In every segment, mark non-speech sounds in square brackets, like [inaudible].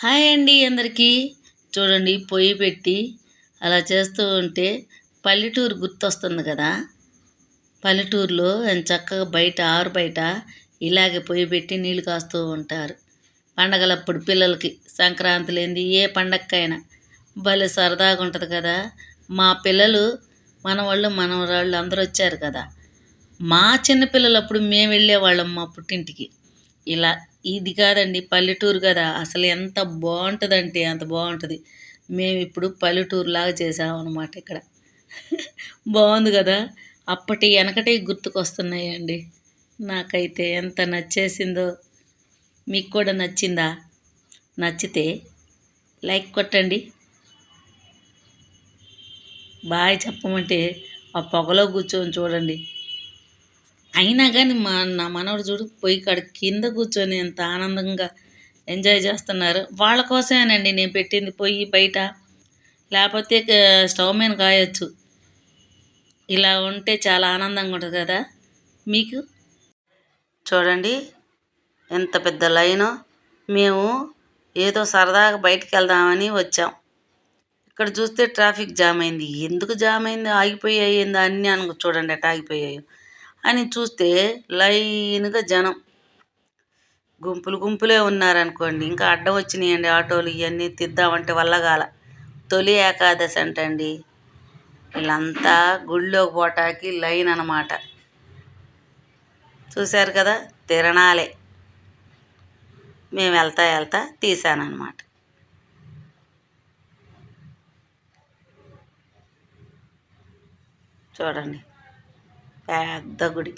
Hi అండి అందరికీ. చూడండి పొయ్యి పెట్టి అలా చేస్తూ ఉంటే పల్లెటూరు గుర్తొస్తుంది కదా. పల్లెటూరులో చక్కగా బయట ఆరు బయట ఇలాగే పొయ్యి పెట్టి నీళ్ళు కాస్తూ ఉంటారు. పండగలప్పుడు పిల్లలకి సంక్రాంతి లేనిది ఏ పండగకైనా భలే సరదాగా ఉంటుంది కదా. మా పిల్లలు మనవాళ్ళు మనవరాళ్ళు అందరూ వచ్చారు కదా. మా చిన్నపిల్లలప్పుడు మేము వెళ్ళేవాళ్ళం మా పుట్టింటికి. ఇలా ఇది కాదండి పల్లెటూరు కదా. అసలు ఎంత బాగుంటుందంటే అంత బాగుంటుంది. మేము ఇప్పుడు పల్లెటూరులాగా చేసామన్నమాట ఇక్కడ. [laughs] బాగుంది కదా. అప్పటి వెనకటే గుర్తుకొస్తున్నాయండి. నాకైతే ఎంత నచ్చేసిందో. మీకు కూడా నచ్చిందా? నచ్చితే లైక్ కొట్టండి. బాయ్ చెప్పమంటే ఆ పొగలో కూర్చొని చూడండి. అయినా కానీ మా నా మనవడు చూడు పొయ్యి కాడ కింద కూర్చొని ఎంత ఆనందంగా ఎంజాయ్ చేస్తున్నారు. వాళ్ళ కోసమేనండి నేను పెట్టింది పొయ్యి బయట. లేకపోతే స్టవ్ మీద కాయొచ్చు. ఇలా ఉంటే చాలా ఆనందంగా ఉంటుంది కదా. మీకు? చూడండి ఎంత పెద్ద లైను. మేము ఏదో సరదాగా బయటికి వెళ్దామని వచ్చాం. ఇక్కడ చూస్తే ట్రాఫిక్ జామ్ అయింది. ఎందుకు జామ్ అయింది? ఆగిపోయాయి అన్నీ అనుకో చూడండి అట్ట ఆగిపోయాయి. అని చూస్తే లైన్గా జనం గుంపులు గుంపులే ఉన్నారనుకోండి. ఇంకా అడ్డం వచ్చినాయండి ఆటోలు ఇవన్నీ తిద్దామంటే వల్లగాల. తొలి ఏకాదశి అంటండి. వీళ్ళంతా గుళ్ళోకి పోటాకి లైన్ అనమాట చూశారు కదా? తిరణాలే. మేము వెళ్తా వెళ్తా తీసానమాట చూడండి. పెద్ద గుడి.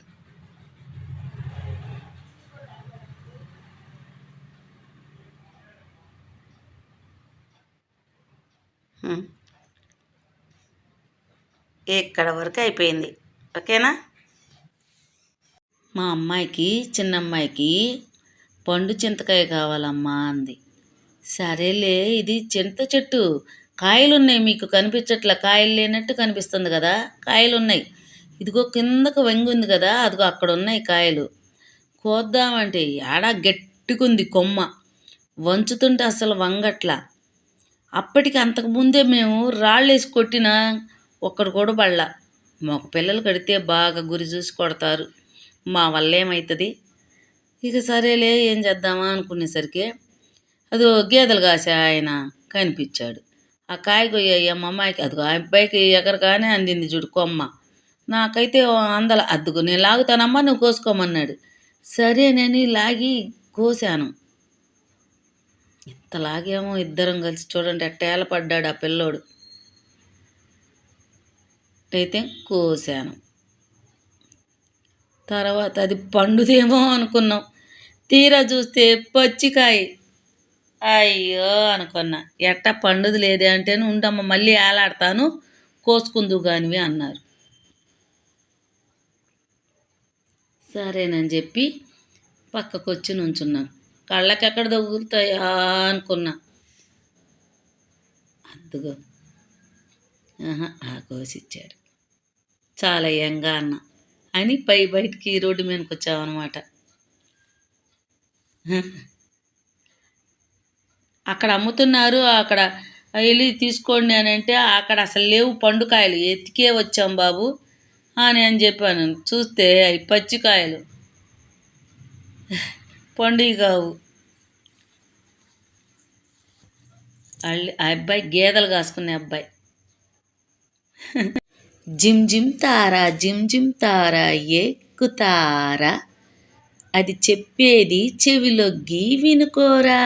ఇక్కడ వరకు అయిపోయింది. ఓకేనా? మా అమ్మాయికి చిన్న అమ్మాయికి పండు చింతకాయ కావాలమ్మా అంది. సరేలే ఇది చింత చెట్టు. కాయలు ఉన్నాయి మీకు కనిపించట్ల? కాయలు లేనట్టు కనిపిస్తుంది కదా? కాయలు ఉన్నాయి ఇదిగో కిందకు వంగుంది కదా అదిగో అక్కడ ఉన్నాయి కాయలు. కోద్దామంటే ఆడ గట్టికుంది కొమ్మ. వంచుతుంటే అసలు వంగట్లా. అప్పటికి అంతకుముందే మేము రాళ్ళు వేసి కొట్టిన ఒక్కడు కూడా పడలా. మాకు పిల్లలు కడితే బాగా గురి చూసి కొడతారు. మా వల్ల ఏమవుతుంది ఇక సరేలే ఏం చేద్దామా అనుకునేసరికి అది గేదెలు కాసే ఆయన కనిపించాడు. ఆ కాయ కొయ్య మా అమ్మాయికి అదిగో ఆ అబ్బాయికి ఎగరగానే అందింది చూడు కొమ్మ. నాకైతే అందల అద్దుకు నేను లాగుతానమ్మా నువ్వు కోసుకోమన్నాడు. సరేనని లాగి కోసాను. ఇంత లాగేమో ఇద్దరం కలిసి చూడండి ఎట్టేల పడ్డాడు ఆ పిల్లోడు. అయితే కోసాను. తర్వాత అది పండుదేమో అనుకున్నాం. తీరా చూస్తే పచ్చికాయ. అయ్యో అనుకున్నా. ఎట్ట పండుది లేదే అంటేనే ఉండమ్మ మళ్ళీ ఏలాడతాను కోసుకుందు కానివి అన్నారు. సరేనని చెప్పి పక్కకు వచ్చి నుంచున్నాను కళ్ళకెక్కడ దొగులుతాయా అనుకున్నా. అద్దుగో. ఆ చాలా యంగా అన్న. అని పై బయటికి రోడ్డు మీదకి వచ్చామన్నమాట అక్కడ అమ్ముతున్నారు అక్కడ వెళ్ళి తీసుకోండి అని అంటే అక్కడ అసలు లేవు పండుకాయలు. ఎత్తికే వచ్చాం బాబు. అని అని చెప్పాను. చూస్తే అవి పచ్చికాయలు. పండుగ కావు ఆ అబ్బాయి గేదెలు కాసుకునే అబ్బాయి. జిమ్ జిమ్ తారా జిమ్ జిమ్ తారా ఎక్కుతారా అది చెప్పేది చెవిలొగ్గి వినుకోరా.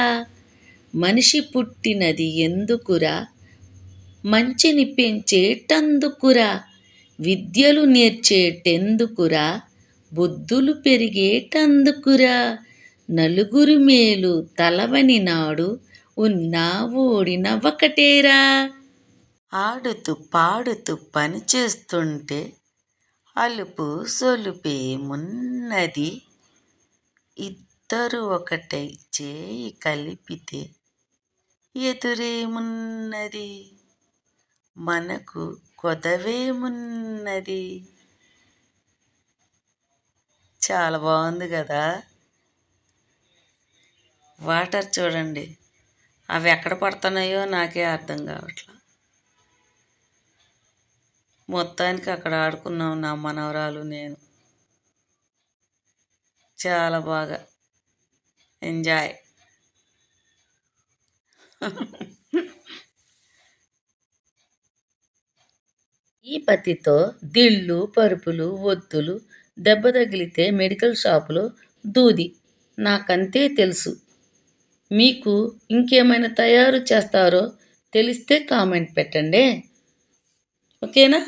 మనిషి పుట్టినది ఎందుకురా? మంచిని పెంచేటందుకురా? విద్యలు నేర్చేటెందుకురా? బుద్ధులు పెరిగేటందుకురా? నలుగురు మేలు తలవని నాడు ఉన్నా ఓడిన ఒకటేరా ఆడుతూ పాడుతూ పని చేస్తుంటే అలుపు సొలుపేమున్నది ఇద్దరు ఒకటై చేయి కలిపితే ఎదురేమున్నది మనకు కొదవేమున్నది? చాలా బాగుంది కదా? వాటర్ చూడండి. అవి ఎక్కడ పడుతున్నాయో నాకే అర్థం కావట్లా. మొత్తానికి అక్కడ ఆడుకున్నాం నా మనవరాలు నేను. చాలా బాగా. ఎంజాయ్. ఈ పత్తితో దిళ్ళు పరుపులు ఒత్తులు దెబ్బ తగిలితే మెడికల్ షాపులో దూది. నాకంతే తెలుసు. మీకు ఇంకేమైనా తయారు చేస్తారో తెలిస్తే కామెంట్ పెట్టండి. ఓకేనా?